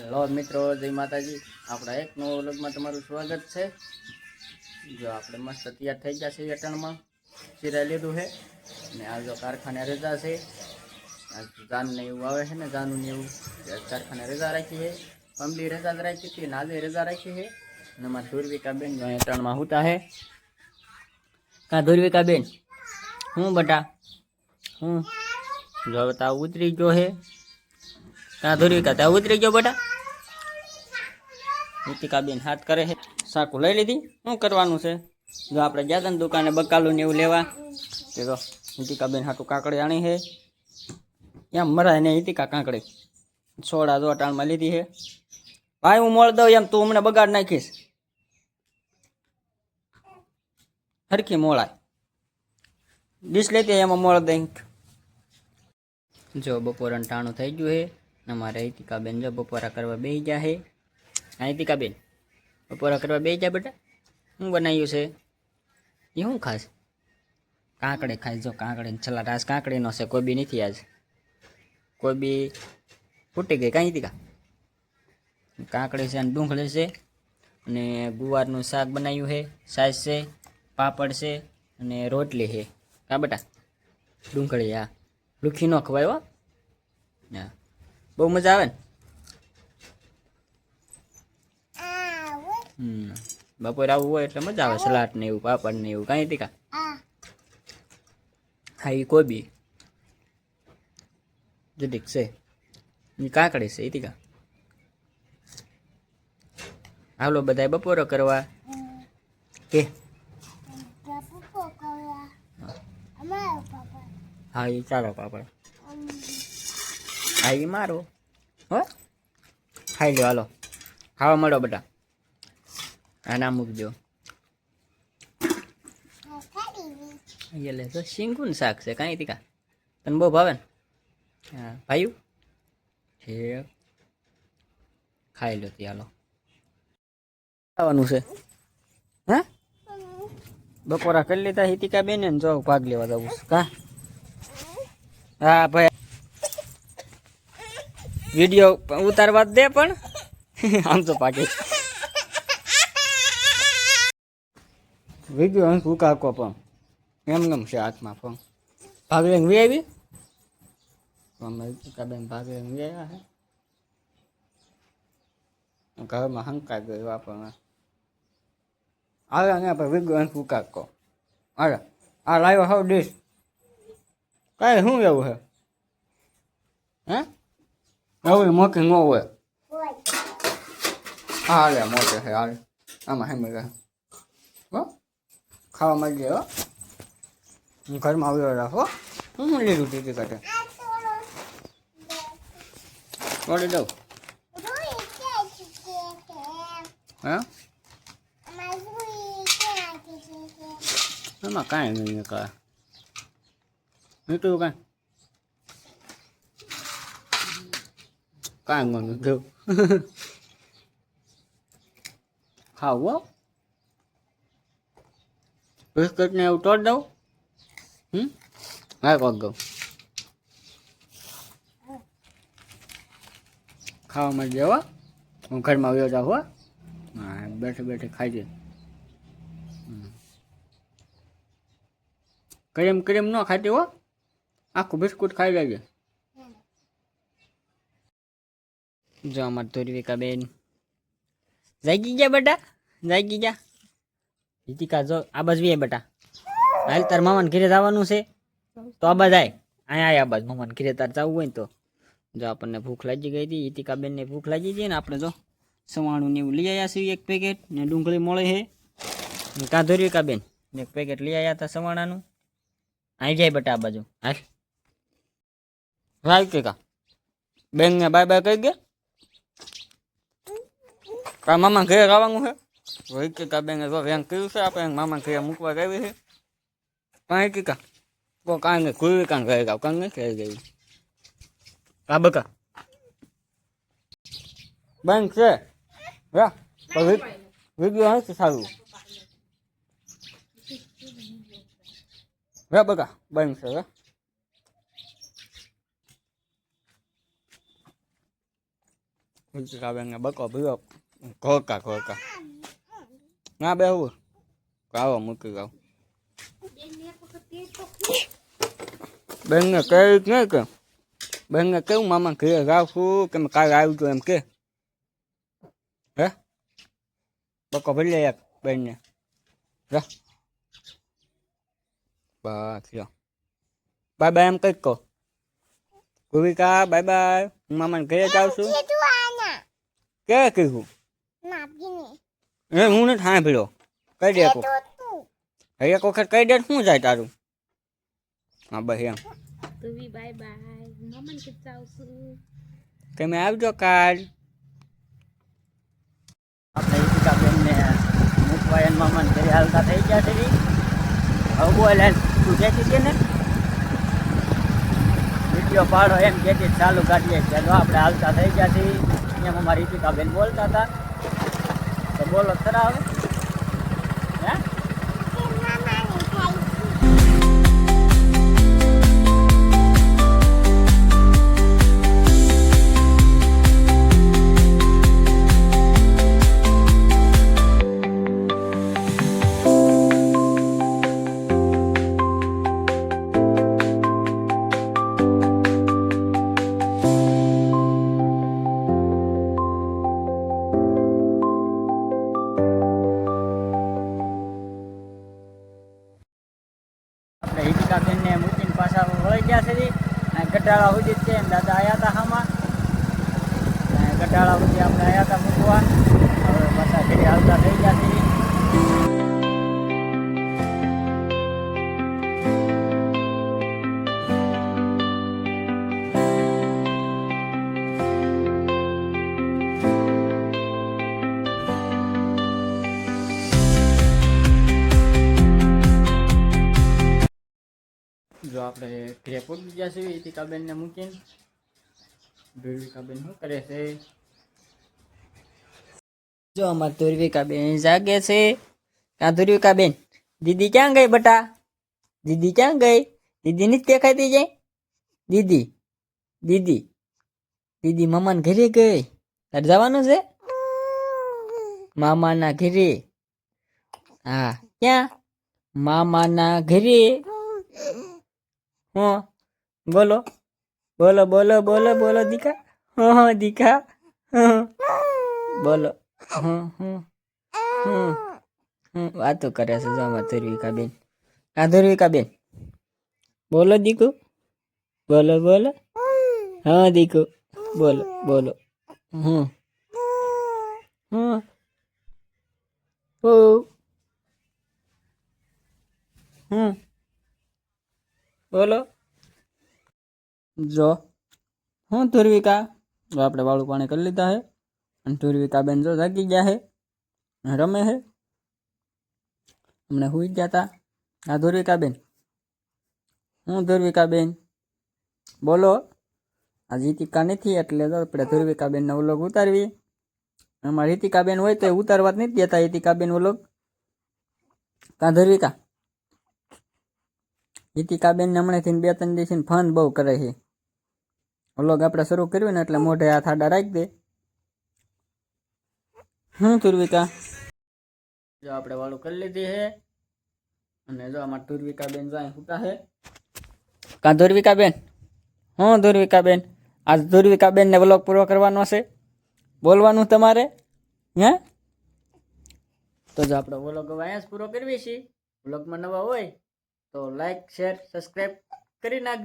Hello મિત્રો, જય માતાજી. આપણા એક નવો વ્લોગમાં તમારું સ્વાગત છે. જો આપણે મસ્ત તૈયાર થઈ ગયા છે અટણમાં. સિરાઈ લીધું છે. ને આ જો કારખાને રજા છે. આ જાન ને એવું આવે છે ને જાનું ને એવું કારખાને રજા રાખી છે. પંબી રજા રાખી હતી ને રજા રાખી છે. અને અમારા ધુરવિકાબેન જો અટણમાં હુતા છે. કાં ધુરવિકાબેન? હું બટા? હું? જો હવે તો ઉતરી ગયો છે. કાં ધુર્વિકા તાવ ઉતરી ગયો બટા? બેન હાથ કરે છે. સાકું લઈ લીધી. શું કરવાનું છે? જો આપણે ગયા હતા ને દુકાને બકાલું ને એવું લેવા કે તો બેન હાટું કાકડી આણી છે. એમ મરાય ને હિતિકા કાંકડી. સોડા જો અટાણમાં લીધી છે. ભાઈ, હું મોળ દઉં એમ, તું હમણાં બગાડ નાખીશ. હરખી મોળાય. ડીશ લેતી એમાં મોળ દઈ. જો બપોર ટાણું થઈ ગયું ને અમારે હિતિકાબેન જો બપોરા કરવા બે ગયા હે. હા હિતિકાબેન બપોરા કરવા બે ગયા બેટા. શું બનાવ્યું છે? એ શું ખાસ કાંકડે ખાઈ જો, કાંકડે છેલ્લા રાસ કાંકડીનો છે કોબી નથી આજ. કોઈ બી ફૂટી ગઈ કાંઈ હિતિકા કાંકડી છે અને ડુંગળી છે અને ગુવારનું શાક બનાવ્યું છે સાસ છે, પાપડ છે અને રોટલી છે. કા બેટા? ડુંગળી, હા. લુખી ન ખવાય હો. હા. બહુ મજા આવે ને? હમ. બપોરે આવું હોય એટલે મજા આવે સલાડ ને એવું પાપડ ને એવું. કાંઈ તીકા હા. એ કોઈ બી જુદીક છે. એ કાંકડી છે એ તીકા હાલો બધા બપોરો કરવા. કે? હા એ ચાલો પાપડ. હા એ મારો. હો? ખાઈ લો હાલો. ખાવા મળો બધા. આ ના મૂકજો. એટલે તો શીંગુન શાક છે, કાંઈ તીકા તને બહુ ભાવે ને? હા, ભાઈ? છે ખાઈ લો તી, હાલો. ખાવાનું છે. હા? બપોરા કરી લીધા હિતિકા બેન ને જો ભાગ લેવા જવું કા? હા, ભાઈ વીડિયો ઉતારવા દે પણ. આમ તો પાકે વીડિયો અંક ઉકાકો પણ? એમ ગમ છે હાથમાં પણ ભાગ લઈને વી આવી? અમે બેન ભાગ લઈને વી આવ્યા હે ઘરમાં હંકાઈ ગયો આપણને આવે ને આપણે વીડિયો અંક ઉકાકો અરે આ લાવ્યો હાવ ડીશ કાંઈ શું એવું છે? હે? એવું મોટી ન હોય હા હાલે મોટે છે હાલે આમાં હેમ હો ખાવા માંગીએ હો હું ઘરમાં આવ્યો રાખો હું લીધું ટીટી કાઢે તોડી દઉં હે એમાં કાંઈ નહીં નીકળે નીકળ્યું કાંઈ કાંઈ ન નીકળ્યું ખાવું હો બિસ્કટ ને એવું તોડ દઉં હમ હા કોક દઉં ખાવા મળી જાવ હું ઘરમાં આવ્યો જાઉં હો હા બેઠે બેઠે ખાઈ જાય ક્રીમ ક્રીમ ન ખાતી હો આખું બિસ્કુટ ખાઈ લેજે જો અમાર ધોરવિકા બેન જાગી ગયા બેટા જાગી ગયા હિતિકા જો આ બાજુ વી બેટા હાલ તાર મામાને ઘરે જવાનું છે તો આ બાજ આય અહીંયા આય આ બાજ મામાને ઘરે તાર જવું હોય ને તો જો આપણને ભૂખ લાગી ગઈ હતી હિતિકા બેનને ભૂખ લાગી ગઈ ને આપણે જો સવાણું ને એવું લઈ આવ્યા છીએ એક પેકેટ ને ડુંગળી મળે છે ને કાં ધોરવિકા બેન એક પેકેટ લઈ આવ્યા હતા સવાણાનું આવી જાય બેટા આ બાજુ હાલ રાય કે કા બેન ને બાય બાય કહી ગયા કા મામા ઘરે આવવાનું છે રોહિત કે કા બેન જો વેન કર્યું છે આપણે મામા ઘરે મૂકવા ગઈ છે કાંઈ કે કા કો કાંઈ નહીં ખુલ્લી કાંઈ ઘરે ગાવ કાંઈ નહીં ઘરે ગઈ કા બકા બેન છે રા વિડીયો હશે સારું રે બકા બેન છે રે કાવ્યા બકો ભીવો ખોકા ખોકા ના બેહવું આવો મૂકી ગાવ બેનને કહ્યું જ નહીં કે બેનને કેવું મામા ઘરે જાઉં છું કે મેં કાલે આવી છું એમ કે હે બકો ભરી લે એક બેનને જા બસ લ્યો બાય બાય એમ કંઈક કહો ભૂમિકા બાય બાય હું મામાને ઘરે જાઉં છું કે કીધું એ હું નથી સાંભળ્યો કહી દે કો એક વખત કહી દે તો શું જાય તારું હા બસ એમ તું બી બાય બાય મમ્મન કે જાઉં છું તમે આવજો કાલ આપણે ઈતિકા બેનને મૂકવા એન મામાને ઘરે હાલતા થઈ ગયા છે ઈ. હવે બોલ હાલ તું કહેતી હતી ને વિડીયો પાડો એમ કહેતી ચાલુ કાઢીએ કે જો આપણે હાલતા થઈ ગયા છીએ એમ અમારી ઈતિકા બેન બોલતા હતા તો બોલો ખરા હવે હે? હિતિકા બેનને મૂકીને પાછા વળી ગયા છે ગઢાળા સુધી જ છે. એમ દાદા આવ્યા હતા હામાં. ગઢાળા સુધી આપણે આવ્યા હતા મૂકવા. હવે પાછા ઘરે આવતા થઈ ગયા છે. આપણે ઘરે પહોંચી ગયા છીએ, ઈતિકાબેનને મૂકીને. ધ્રુવિકાબેન શું કરે છે? જો અમાર ધ્રુવિકાબેન જાગે છે. ક્યાં ધ્રુવિકાબેન દીદી ક્યાં ગઈ બટા? દીદી ક્યાં ગઈ? દીદી નથી દેખાતી જાય દીદી દીદી દીદી મામાના ઘરે ગઈ. તારે જવાનું છે? મામાના ઘરે. હા, ક્યાં? મામાના ઘરે. હા, બોલો. બોલો બોલો બોલો બોલો, દીકા. હા હા, દીકા. બોલો. હા હા. વાતો કરે છે જો આમાં બેન આ ધ્રુવિકા બેન બોલો, દીકુ. બોલો બોલો. હા, દીકુ. બોલો બોલો. હમ હા. ઓ હમ બોલો જો હું ધ્રુવિકા જો આપણે વાળું પાણી કરી લીધા હે અને ધ્રુવિકા બેન જો જાગી ગયા હે અને રમે હે હમણાં હુઈ ગયા હતા આ ધ્રુવિકા બેન હું ધ્રુવિકા બેન બોલો આ જીતિકા નથી એટલે તો આપણે ધ્રુવિકા બેનનો વ્લોગ ઉતારવી અમારી રીતિકા બેન હોય તો એ ઉતારવા જ નથી દેતા રીતિકા બેન વ્લોગ કાં ધ્રુવિકા ગીતિકાબેન હમણાંથી બે ત્રણ દિવસથી ફન બહુ કરે છે. વ્લોગ આપણે શરૂ કર્યું ને એટલે મોઢે હાથ આડા રાખી દે. હું તુર્વિકા? જો આપણે વાળું કરી લીધી છે. અને જો આમાં તુર્વિકાબેન બેન જો અહીં હુતા છે. કા ધુર્વિકાબેન હું ધુર્વિકાબેન આજ ધુર્વિકા બેન ને વ્લોગ પૂરો કરવાનો છે. બોલવાનું તમારે? હે? તો જો આપણે વ્લોગ હવે અહીંયા જ પૂરો કરવી છીએ. વ્લોગમાં નવા હોય તો લાઈક શેર સબસ્ક્રાઈબ કરી નાખજો.